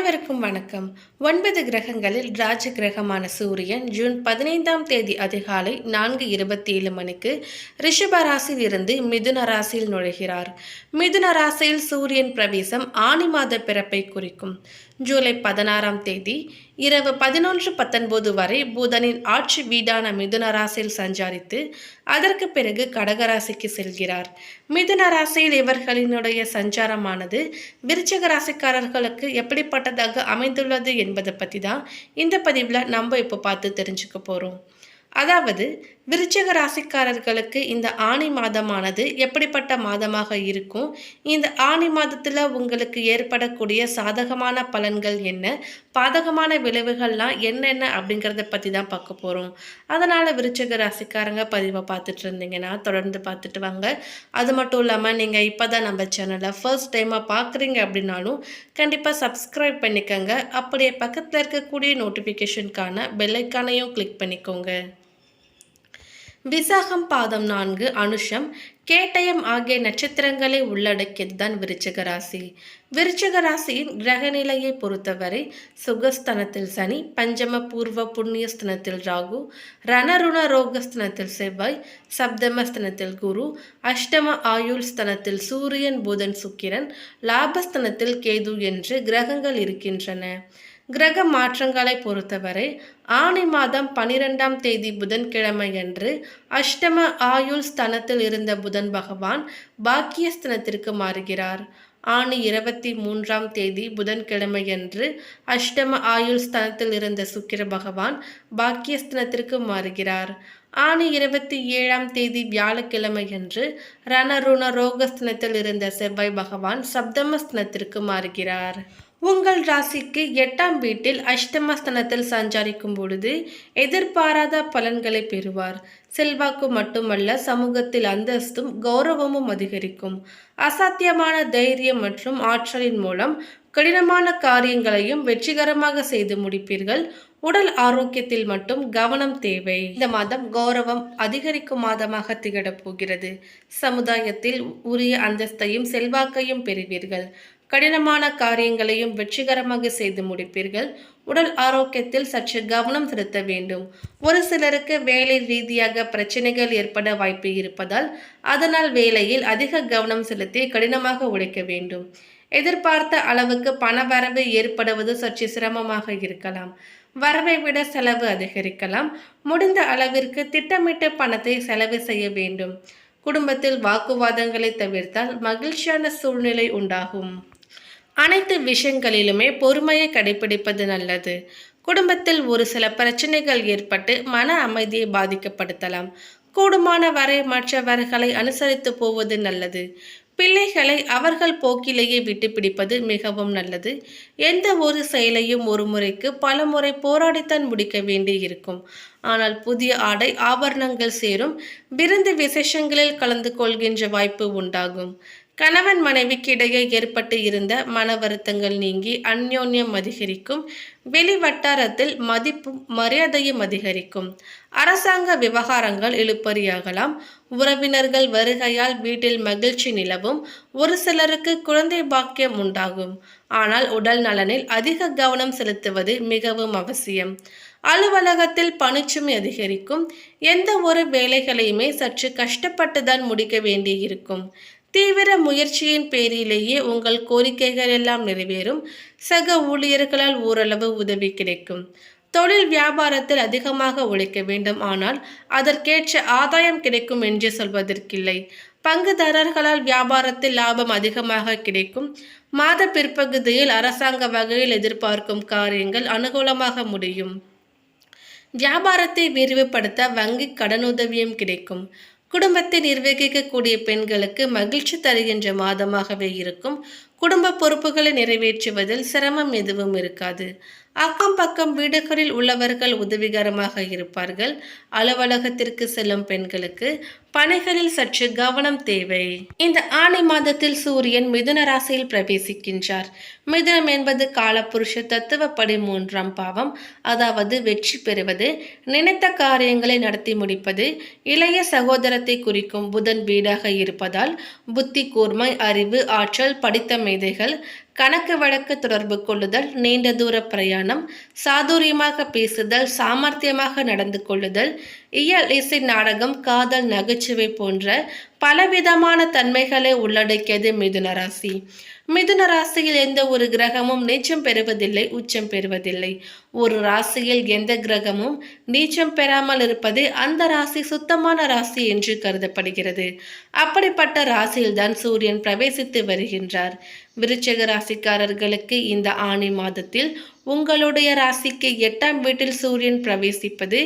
அனைவருக்கும் வணக்கம். ஒன்பது கிரகங்களில் ராஜ கிரகமான சூரியன் ஜூன் பதினைந்தாம் தேதி அதிகாலை நான்கு இருபத்தி ஏழு மணிக்கு ரிஷப ராசியில் இருந்து மிதுன ராசியில் நுழைகிறார். மிதுன ராசியில் சூரியன் பிரவேசம் ஆனி மாத பிறப்பை குறிக்கும். ஜூலை பதினாறாம் தேதி இரவு பதினொன்று பத்தொன்பது வரை புதனின் ஆட்சி வீடான மிதுன ராசியில் சஞ்சாரித்து அதற்கு பிறகு கடகராசிக்கு செல்கிறார். மிதுன ராசியில் இவர்களினுடைய சஞ்சாரமானது விருச்சக ராசிக்காரர்களுக்கு எப்படிப்பட்டதாக அமைந்துள்ளது என்பதை பற்றி தான் இந்த பதிவில் நம்ம இப்போ பார்த்து தெரிஞ்சுக்க போகிறோம் அதாவது விருச்சிக ராசிக்காரர்களுக்கு இந்த ஆணி மாதமானது எப்படிப்பட்ட மாதமாக இருக்கும்? இந்த ஆணி மாதத்தில் உங்களுக்கு ஏற்படக்கூடிய சாதகமான பலன்கள் என்ன? பாதகமான விளைவுகள்லாம் என்னென்ன அப்படிங்கிறத பற்றி தான் பார்க்க போகிறோம் அதனால் விருச்சிக ராசிக்காரங்க பதிவை பார்த்துட்டு இருந்தீங்கன்னா தொடர்ந்து பார்த்துட்டு வாங்க. அது மட்டும் இல்லாமல் நீங்கள் இப்போ தான் நம்ம சேனலை ஃபர்ஸ்ட் டைமாக பார்க்குறீங்க அப்படின்னாலும் கண்டிப்பாக சப்ஸ்கிரைப் பண்ணிக்கோங்க. அப்படியே பக்கத்தில் இருக்கக்கூடிய நோட்டிஃபிகேஷனுக்கான பெல்லைக்கானையும் கிளிக் பண்ணிக்கோங்க. விசாகம் பாதம் நான்கு அனுஷம் கேட்டயம் ஆகிய நட்சத்திரங்களை உள்ளடக்கியதுதான் விருச்சிக ராசி. விருச்சிக ராசியின் கிரகநிலையை பொறுத்தவரை சுகஸ்தனத்தில் சனி பஞ்சம பூர்வ புண்ணியஸ்தனத்தில் ராகு ரணருண ரோகஸ்தனத்தில் செவ்வாய் சப்தமஸ்தனத்தில் குரு அஷ்டம ஆயுள் ஸ்தனத்தில் சூரியன் புதன் சுக்கிரன் லாபஸ்தனத்தில் கேது என்று கிரகங்கள் இருக்கின்றன. கிரக மாற்றங்களை பொறுத்தவரை ஆணி மாதம் பனிரெண்டாம் தேதி புதன்கிழமையன்று அஷ்டம ஆயுள் ஸ்தனத்தில் இருந்த புதன் பகவான் பாக்கியஸ்தனத்திற்கு மாறுகிறார். ஆணி இருபத்தி மூன்றாம் தேதி புதன்கிழமையன்று அஷ்டம ஆயுள் ஸ்தனத்தில் இருந்த சுக்கிர பகவான் பாக்கியஸ்தனத்திற்கு மாறுகிறார். ஆணி இருபத்தி ஏழாம் தேதி வியாழக்கிழமையன்று ரணருண ரோகஸ்தனத்தில் இருந்த செவ்வாய் பகவான் சப்தமஸ்தனத்திற்கு மாறுகிறார். உங்கள் ராசிக்கு எட்டாம் வீட்டில் அஷ்டமஸ்தனத்தில் சஞ்சாரிக்கும் பொழுது எதிர்பாராத பலன்களை பெறுவார். செல்வாக்கு மட்டுமல்ல சமூகத்தில் அந்தஸ்தும் கௌரவமும் அதிகரிக்கும். அசாத்தியமான தைரியம் மற்றும் ஆற்றலின் மூலம் கடினமான காரியங்களையும் வெற்றிகரமாக செய்து முடிப்பீர்கள். உடல் ஆரோக்கியத்தில் மட்டும் கவனம் தேவை. இந்த மாதம் கௌரவம் அதிகரிக்கும் மாதமாக திகழப் போகிறது. சமுதாயத்தில் உரிய அந்தஸ்தையும் செல்வாக்கையும் பெறுவீர்கள். கடினமான காரியங்களையும் வெற்றிகரமாக செய்து முடிப்பீர்கள். உடல் ஆரோக்கியத்தில் சற்று கவனம் செலுத்த வேண்டும். ஒரு சிலருக்கு வேலை ரீதியாக பிரச்சனைகள் ஏற்பட வாய்ப்பு இருப்பதால் அதனால் வேலையில் அதிக கவனம் செலுத்தி கடினமாக உழைக்க வேண்டும். எதிர்பார்த்த அளவுக்கு பணவரவு ஏற்படுவது சற்று சிரமமாக இருக்கலாம். வரவை விட செலவு அதிகரிக்கலாம். முடிந்த அளவிற்கு திட்டமிட்டு பணத்தை செலவு செய்ய வேண்டும். குடும்பத்தில் வாக்குவாதங்களை தவிர்த்தால் மகிழ்ச்சியான சூழ்நிலை உண்டாகும். அனைத்து விஷயங்களிலுமே பொறுமையை கடைபிடிப்பது நல்லது. குடும்பத்தில் ஒரு சில பிரச்சனைகள் ஏற்பட்டு மன அமைதியை பாதிக்கப்படுத்தலாம். கூடுமான வரை மற்றவர்களை அனுசரித்து போவது நல்லது. பிள்ளைகளை அவர்கள் போக்கிலேயே விட்டு பிடிப்பது மிகவும் நல்லது. எந்த ஒரு செயலையும் ஒரு முறைக்கு பல முறை போராடித்தான் முடிக்க வேண்டி இருக்கும். ஆனால் புதிய ஆடை ஆபரணங்கள் சேரும். விருந்து விசேஷங்களில் கலந்து கொள்கின்ற வாய்ப்பு உண்டாகும். கணவன் மனைவிக்கு இடையே ஏற்பட்டு இருந்த மன வருத்தங்கள் நீங்கி அந்யோன்யம் அதிகரிக்கும். வெளி வட்டாரத்தில் மதிப்பும் மரியாதையும் அதிகரிக்கும். அரசாங்க விவகாரங்கள் இழுப்பறியாகலாம் உறவினர்கள் வருகையால் வீட்டில் மகிழ்ச்சி நிலவும். ஒரு சிலருக்கு குழந்தை பாக்கியம் உண்டாகும். ஆனால் உடல் நலனில் அதிக கவனம் செலுத்துவது மிகவும் அவசியம். அலுவலகத்தில் பணிச்சுமை அதிகரிக்கும். எந்த ஒரு வேலைகளையுமே சற்று கஷ்டப்பட்டுதான் முடிக்க வேண்டியிருக்கும். தீவிர முயற்சியின் பேரிலேயே உங்கள் கோரிக்கைகள் எல்லாம் நிறைவேறும். சக ஊழியர்களால் ஓரளவு உதவி கிடைக்கும். தொழில் வியாபாரத்தில் அதிகமாக உழைக்க வேண்டும். ஆனால் அதற்கேற்ற ஆதாயம் கிடைக்கும் என்று சொல்வதற்கில்லை. பங்குதாரர்களால் வியாபாரத்தில் லாபம் அதிகமாக கிடைக்கும். மாத பிற்பகுதியில் அரசாங்க வகையில் எதிர்பார்க்கும் காரியங்கள் அனுகூலமாக முடியும். வியாபாரத்தை விரிவுபடுத்த வங்கி கடனுதவியும் கிடைக்கும். குடும்பத்தை நிர்வகிக்கக்கூடிய பெண்களுக்கு மகிழ்ச்சி தருகின்ற மாதமாகவே இருக்கும். குடும்ப பொறுப்புகளை நிறைவேற்றுவதில் சிரமம் எதுவும் இருக்காது. அக்கம் பக்கம் வீடுகளில் உள்ளவர்கள் உதவிகரமாக இருப்பார்கள். அலுவலகத்திற்கு செல்லும் பெண்களுக்கு பணிகளில் சற்று கவனம் தேவை. இந்த ஆணி மாதத்தில் சூரியன் மிதுன ராசியில் பிரவேசிக்கின்றார். மிதுனம் என்பது காலப்புருஷ தத்துவப்படி மூன்றாம் பாவம் அதாவது வெற்றி பெறுவது நினைத்த காரியங்களை நடத்தி முடிப்பது இளைய சகோதரத்தை குறிக்கும் புதன் வீடாக இருப்பதால் புத்தி கூர்மை அறிவு ஆற்றல் படித்த மேதைகள் கணக்கு வழக்கு தொடர்பு கொள்ளுதல் நீண்ட தூர பிரயாணம் சாதுரியமாக பேசுதல் சாமர்த்தியமாக நடந்து கொள்ளுதல் இயல் இசை நாடகம் காதல் நகைச்சுவை போன்ற பலவிதமான தன்மைகளை உள்ளடக்கியது மிதுன ராசி. மிதுன ராசியில் எந்த ஒரு கிரகமும் நீச்சம் பெறுவதில்லை உச்சம் பெறுவதில்லை. ஒரு ராசியில் எந்த கிரகமும் நீச்சம் பெறாமல் இருப்பது அந்த ராசி சுத்தமான ராசி என்று கருதப்படுகிறது. அப்படிப்பட்ட ராசியில்தான் சூரியன் பிரவேசித்து வருகின்றார். விருச்சக ராசிக்காரர்களுக்கு இந்த ஆணி மாதத்தில் உங்களுடைய ராசிக்கு எட்டாம் வீட்டில் சூரியன் பிரவேசிப்பது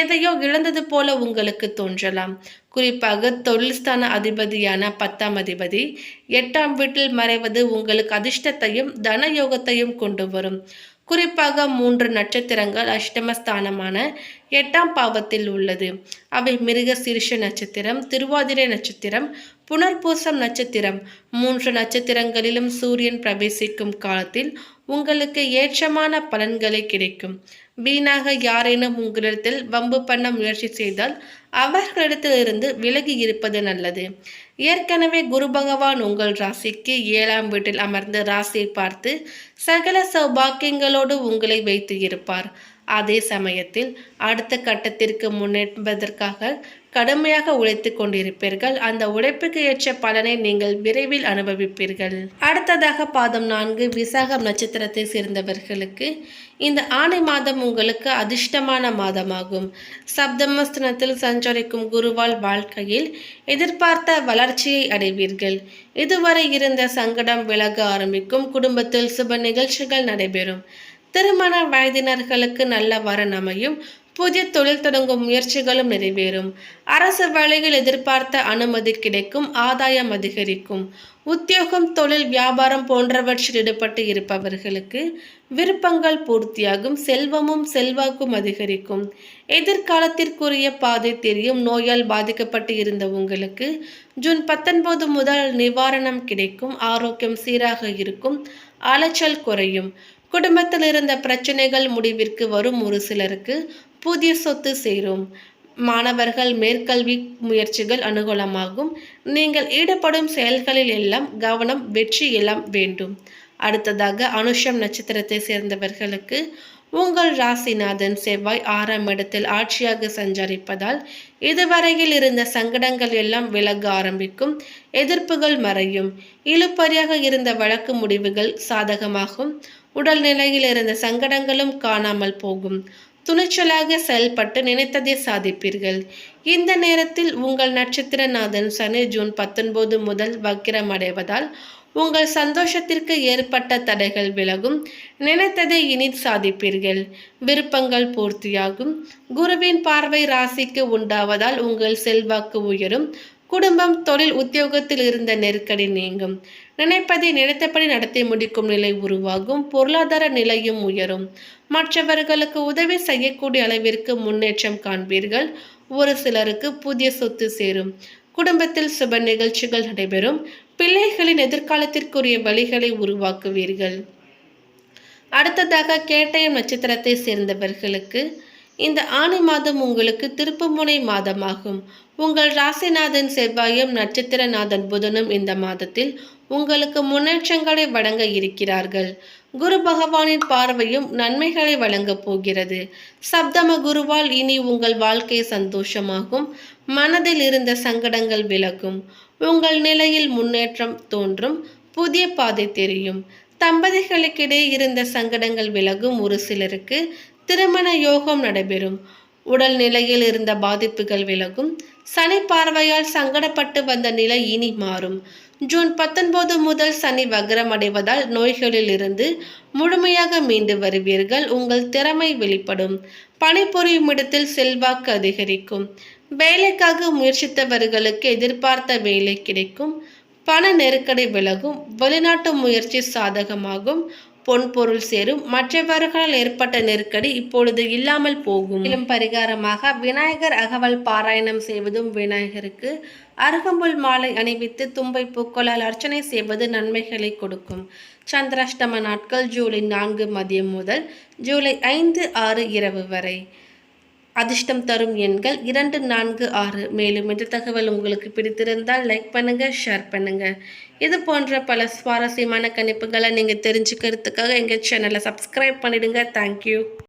எதையோ இழந்தது போல உங்களுக்கு தோன்றலாம். குறிப்பாக தொழில்ஸ்தான அதிபதியான பத்தாம் அதிபதி எட்டாம் வீட்டில் மறைவது உங்களுக்கு அதிர்ஷ்டத்தையும் தன யோகத்தையும் கொண்டு வரும். குறிப்பாக மூன்று நட்சத்திரங்கள் அஷ்டமஸ்தானமான எட்டாம் பாவத்தில் உள்ளது. அவை மிருக சீர்ஷ நட்சத்திரம் திருவாதிரை நட்சத்திரம் புனர்பூசம் நட்சத்திரம். மூன்று நட்சத்திரங்களிலும் சூரியன் பிரவேசிக்கும் காலத்தில் உங்களுக்கு ஏற்றமான பலன்களை கிடைக்கும். வீணாக யாரேனும் உங்களிடத்தில் வம்பு பண்ண முயற்சி செய்தால் அவர்களிடத்திலிருந்து விலகி இருப்பது நல்லது. ஏற்கனவே குரு பகவான் உங்கள் ராசிக்கு ஏழாம் வீட்டில் அமர்ந்து ராசியை பார்த்து சகல சௌபாக்கியங்களோடு உங்களை வைத்து இருப்பார். அதே சமயத்தில் அடுத்த கட்டத்திற்கு முன்னேற்பதற்காக கடுமையாக உழைத்து கொண்டிருப்பீர்கள். அந்த உழைப்புக்கு ஏற்ற பலனை நீங்கள் விரைவில் அனுபவிப்பீர்கள். அடுத்ததாக பாதம் நான்கு விசாகம் நட்சத்திரத்தை சேர்ந்தவர்களுக்கு இந்த ஆணை மாதம் உங்களுக்கு அதிர்ஷ்டமான மாதமாகும். சப்தமஸ்தனத்தில் சஞ்சரிக்கும் குருவால் வாழ்க்கையில் எதிர்பார்த்த வளர்ச்சியை அடைவீர்கள். இதுவரை இருந்த சங்கடம் விலக ஆரம்பிக்கும். குடும்பத்தில் சுப நிகழ்ச்சிகள் நடைபெறும். திருமண வயதினர்களுக்கு நல்ல வரன் அமையும் புதிய தொழில் தொடங்கும் முயற்சிகளும் நிறைவேறும். அரசு வேலையில் எதிர்பார்த்த அனுமதி கிடைக்கும் ஆதாயம் அதிகரிக்கும். உத்தியோகம் தொழில் வியாபாரம் போன்றவற்றில் ஈடுபட்டு இருப்பவர்களுக்கு விருப்பங்கள் பூர்த்தியாகும் செல்வமும் செல்வாக்கும் அதிகரிக்கும். எதிர்காலத்திற்குரிய பாதை தெரியும். நோயால் பாதிக்கப்பட்டு இருந்த உங்களுக்கு ஜூன் பத்தொன்பது முதல் நிவாரணம் கிடைக்கும். ஆரோக்கியம் சீராக இருக்கும். அலைச்சல் குறையும். குடும்பத்தில் இருந்த பிரச்சனைகள் முடிவிற்கு வரும் ஒரு சிலருக்கு புதிய சொத்து சேரும். மாணவர்கள் மேற்கல்வி முயற்சிகள் அனுகூலமாகும். நீங்கள் ஈடுபடும் செயல்களில் எல்லாம் கவனம் வெற்றி எல்லாம் வேண்டும். அடுத்ததாக அனுஷம் நட்சத்திரத்தை சேர்ந்தவர்களுக்கு உங்கள் ராசிநாதன் செவ்வாய் ஆறாம் இடத்தில் ஆட்சியாக சஞ்சரிப்பதால் இதுவரையில் இருந்த சங்கடங்கள் எல்லாம் விலக ஆரம்பிக்கும். எதிர்ப்புகள் மறையும். இழுப்பறியாக இருந்த வழக்கு முடிவுகள் சாதகமாகும். உடல் நிலையில் இருந்த சங்கடங்களும் காணாமல் போகும். துணிச்சலாக செயல்பட்டு நினைத்ததை சாதிப்பீர்கள். இந்த நேரத்தில் உங்கள் நட்சத்திரநாதன் சனி ஜூன் பத்தொன்பது முதல் வக்கிரம் அடைவதால் உங்கள் சந்தோஷத்திற்கு ஏற்பட்ட தடைகள் விலகும். நினைத்ததை இனி சாதிப்பீர்கள். விருப்பங்கள் பூர்த்தியாகும். குருவின் பார்வை ராசிக்கு உண்டாவதால் உங்கள் செல்வாக்கு உயரும். குடும்பம் தொழில் உத்தியோகத்தில் இருந்த நெருக்கடி நீங்கும். நினைப்பதை நினைத்தபடி நடத்தி முடிக்கும் நிலை உருவாகும். பொருளாதார நிலையும் உயரும். மற்றவர்களுக்கு உதவி செய்யக்கூடிய அளவிற்கு முன்னேற்றம் காண்பீர்கள். ஒரு சிலருக்கு புதிய சொத்து சேரும். குடும்பத்தில் சுப நிகழ்ச்சிகள் நடைபெறும். பிள்ளைகளின் எதிர்காலத்திற்குரிய வழிகளை உருவாக்குவீர்கள். அடுத்ததாக கேட்டயம் நட்சத்திரத்தை சேர்ந்தவர்களுக்கு இந்த ஆணி மாதம் உங்களுக்கு திருப்புமுனை மாதமாகும். உங்கள் ராசிநாதன் செவ்வாயும் நட்சத்திரநாதன் புதனும் இந்த மாதத்தில் உங்களுக்கு முன்னேற்றங்களை வழங்க இருக்கிறார்கள். குரு பகவானின் பார்வையும் நன்மைகளை வழங்கப் போகிறது. சப்தம குருவால் இனி உங்கள் வாழ்க்கை சந்தோஷமாகும். மனதில் இருந்த சங்கடங்கள் விலகும். உங்கள் நிலையில் முன்னேற்றம் தோன்றும். புதிய பாதை தெரியும். தம்பதிகளுக்கிடையே இருந்த சங்கடங்கள் விலகும் ஒரு சிலருக்கு திருமண யோகம் நடைபெறும். உடல் நிலையில் இருந்த பாதிப்புகள் விலகும். சனி பார்வையால் சங்கடப்பட்டு வந்த நிலை இனி மாறும். ஜூன் பத்தொன்பது முதல் சனி வக்ரம் அடைவதால் நோய்களில் இருந்து முழுமையாக மீண்டு வருவீர்கள். உங்கள் திறமை வெளிப்படும். பணிபுரியும் இடத்தில் செல்வாக்கு அதிகரிக்கும். வேலைக்காக முயற்சித்தவர்களுக்கு எதிர்பார்த்த வேலை கிடைக்கும். பண நெருக்கடி விலகும். வெளிநாட்டு முயற்சி சாதகமாகும். பொன்பொருள் சேரும். மற்றவர்களால் ஏற்பட்ட நெருக்கடி இப்பொழுது இல்லாமல் போகும். மேலும் பரிகாரமாக விநாயகர் அகவல் பாராயணம் செய்வதும் விநாயகருக்கு. அருகம்புல் மாலை அணிவித்து தும்பை பூக்களால் அர்ச்சனை செய்வது நன்மைகளை கொடுக்கும். சந்திராஷ்டம நாட்கள் ஜூலை நான்கு மதியம் முதல் ஜூலை ஐந்து ஆறு இரவு வரை. அதிர்ஷ்டம் தரும் எண்கள் இரண்டு நான்கு ஆறு. மேலும் இந்த தகவல் உங்களுக்கு பிடித்திருந்தால் லைக் பண்ணுங்கள் ஷேர் பண்ணுங்கள் இது போன்ற பல சுவாரஸ்யமான கணிப்புகளை நீங்கள் தெரிஞ்சுக்கிறதுக்காக எங்கள் சேனலை சப்ஸ்கிரைப் பண்ணிடுங்க. தேங்க்யூ